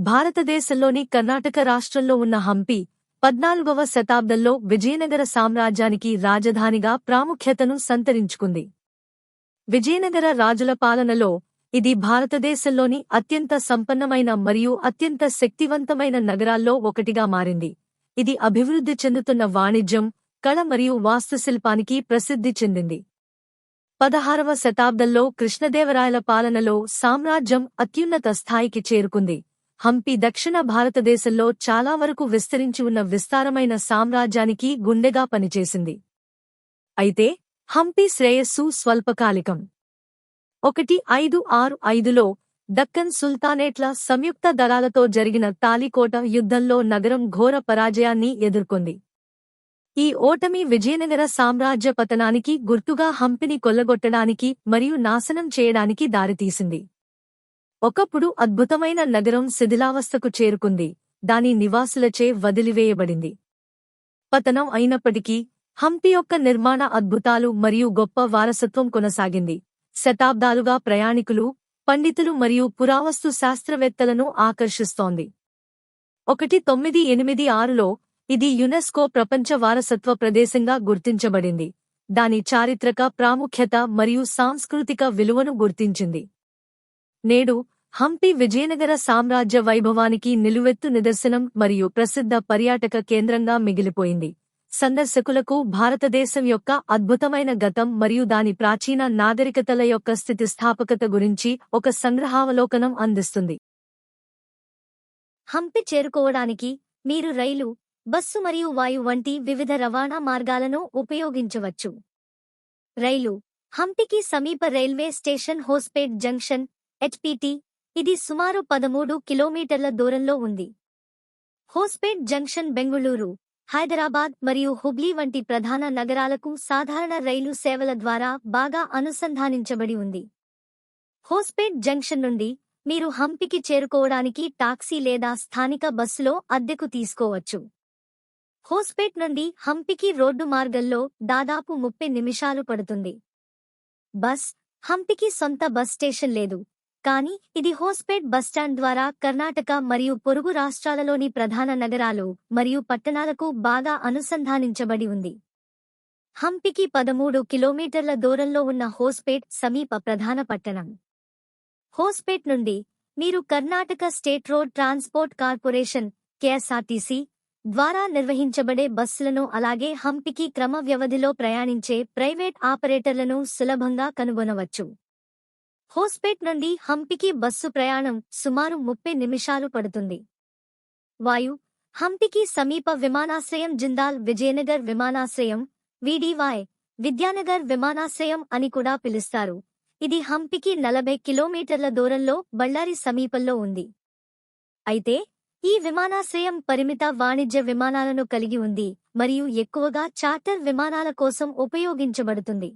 భారతదేశంలోని కర్ణాటక రాష్ట్రంలో ఉన్న హంపి పద్నాలుగవ శతాబ్దంలో విజయనగర సామ్రాజ్యానికి రాజధానిగా ప్రాముఖ్యతను సంతరించుకుంది. విజయనగర రాజుల పాలనలో ఇది భారతదేశంలోని అత్యంత సంపన్నమైన మరియు అత్యంత శక్తివంతమైన నగరాల్లో ఒకటిగా మారింది. ఇది అభివృద్ధి చెందుతున్న వాణిజ్యం కళ మరియు వాస్తుశిల్పానికి ప్రసిద్ధి చెందింది. పదహారవ శతాబ్దంలో కృష్ణదేవరాయల పాలనలో సామ్రాజ్యం అత్యున్నత స్థాయికి చేరుకుంది. హంపి దక్షిణ భారతదేశంలో చాలా వరకు విస్తరించి ఉన్న విస్తారమైన సామ్రాజ్యానికి గుండెగా పనిచేసింది. అయితే హంపి శ్రేయస్సు స్వల్పకాలికం. ఒకటి ఐదు ఆరు ఐదులో దక్కన్ సుల్తానేట్ల సంయుక్త దళాలతో జరిగిన తాలికోట యుద్ధంలో నగరం ఘోర పరాజయాన్ని ఎదుర్కొంది. ఈ ఓటమి విజయనగర సామ్రాజ్య పతనానికి గుర్తుగా హంపిని కొల్లగొట్టడానికి మరియు నాశనం చేయడానికి దారితీసింది. ఒకప్పుడు అద్భుతమైన నగరం శిథిలావస్థకు చేరుకుంది. దాని నివాసులచే వదిలివేయబడింది. పతనం అయినప్పటికీ హంపి యొక్క నిర్మాణ అద్భుతాలు మరియు గొప్ప వారసత్వం కొనసాగింది. శతాబ్దాలుగా ప్రయాణికులు పండితులు మరియు పురావస్తు శాస్త్రవేత్తలను ఆకర్షిస్తోంది. ఒకటి తొమ్మిది ఎనిమిది ఆరులో ఇది యునెస్కో ప్రపంచ వారసత్వ ప్రదేశంగా గుర్తించబడింది. దాని చారిత్రక ప్రాముఖ్యత మరియు సాంస్కృతిక విలువను గుర్తించింది. నేడు హంపి విజయనగర సామ్రాజ్య వైభవానికి నిలువెత్తు నిదర్శనం మరియు ప్రసిద్ధ పర్యాటక కేంద్రంగా మిగిలిపోయింది. సందర్శకులకు భారతదేశం యొక్క అద్భుతమైన గతం మరియు దాని ప్రాచీన నాగరికతల యొక్క స్థితిస్థాపకత గురించి ఒక సంగ్రహావలోకనం అందిస్తుంది. హంపి చేరుకోవడానికి మీరు రైలు బస్సు మరియు వాయు వంటి వివిధ రవాణా మార్గాలను ఉపయోగించవచ్చు. రైలు హంపికి సమీప railway station Hospet junction H P T. ఇది సుమారు పదమూడు కిలోమీటర్ల దూరంలో ఉంది. హోస్పేట్ జంక్షన్ బెంగుళూరు హైదరాబాద్ మరియు హుబ్లీ వంటి ప్రధాన నగరాలకు సాధారణ రైలు సేవల ద్వారా బాగా అనుసంధానించబడి ఉంది. హోస్పేట్ జంక్షన్ నుండి మీరు హంపికి చేరుకోవడానికి టాక్సీ లేదా స్థానిక బస్సులో అద్దెకు తీసుకోవచ్చు. హోస్పేట్ నుండి హంపికి రోడ్డు మార్గంలో దాదాపు ముప్పై నిమిషాలు పడుతుంది. బస్ హంపికి సొంత బస్ స్టేషన్ లేదు. కానీ ఇది హోస్పేట్ బస్టాండ్ ద్వారా కర్ణాటక మరియు పొరుగు రాష్ట్రాలలోని ప్రధాన నగరాలు మరియు పట్టణాలకు బాగా అనుసంధానించబడి ఉంది. హంపికి పదమూడు కిలోమీటర్ల దూరంలో ఉన్న హోస్పేట్ సమీప ప్రధాన పట్టణం. హోస్పేట్ నుండి మీరు Karnataka state road transport corporation K S R T C ద్వారా నిర్వహించబడే బస్సులను అలాగే హంపికి క్రమ వ్యవధిలో ప్రయాణించే ప్రైవేట్ ఆపరేటర్లను సులభంగా కనుగొనవచ్చు. హోస్పేట్ నుండి హంపికి బస్సు ప్రయాణం సుమారు ముప్పై నిమిషాలు పడుతుంది. వాయు హంపికి సమీప విమానాశ్రయం జిందాల్ విజయనగర్ విమానాశ్రయం విడివాయ్ విద్యానగర్ విమానాశ్రయం అని కూడా పిలుస్తారు. ఇది హంపికి నలభై కిలోమీటర్ల దూరంలో బళ్ళారి సమీపంలో ఉంది. అయితే ఈ విమానాశ్రయం పరిమిత వాణిజ్య విమానాలను కలిగి ఉంది మరియు ఎక్కువగా చార్టర్ విమానాల కోసం ఉపయోగించబడుతుంది.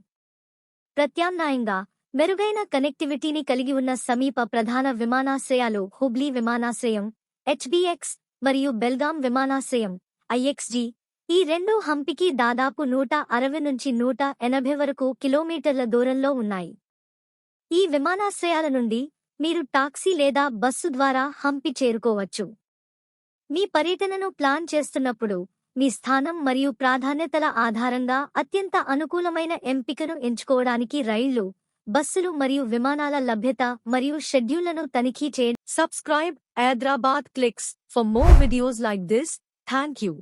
ప్రత్యామ్నాయంగా మెరుగైన కనెక్టివిటీని కలిగి ఉన్న సమీప ప్రధాన విమానాశ్రయాలు హుబ్లీ విమానాశ్రయం హెచ్బిఎక్స్ మరియు బెల్గాం విమానాశ్రయం ఐఎక్స్జి. ఈ రెండు హంపికి దాదాపు నూట అరవై నుంచి నూట ఎనభై వరకు కిలోమీటర్ల దూరంలో ఉన్నాయి. ఈ విమానాశ్రయాల నుండి మీరు టాక్సీ లేదా బస్సు ద్వారా హంపి చేరుకోవచ్చు. మీ పర్యటనను ప్లాన్ చేస్తున్నప్పుడు మీ స్థానం మరియు ప్రాధాన్యతల ఆధారంగా అత్యంత అనుకూలమైన ఎంపికను ఎంచుకోవడానికి రైళ్ళు బస్సులు మరియు విమానాల లభ్యత మరియు షెడ్యూళ్లను తనిఖీ చేయండి Subscribe Hyderabad Clicks for more videos like this. Thank you.